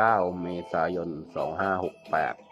9 เมษายน 2568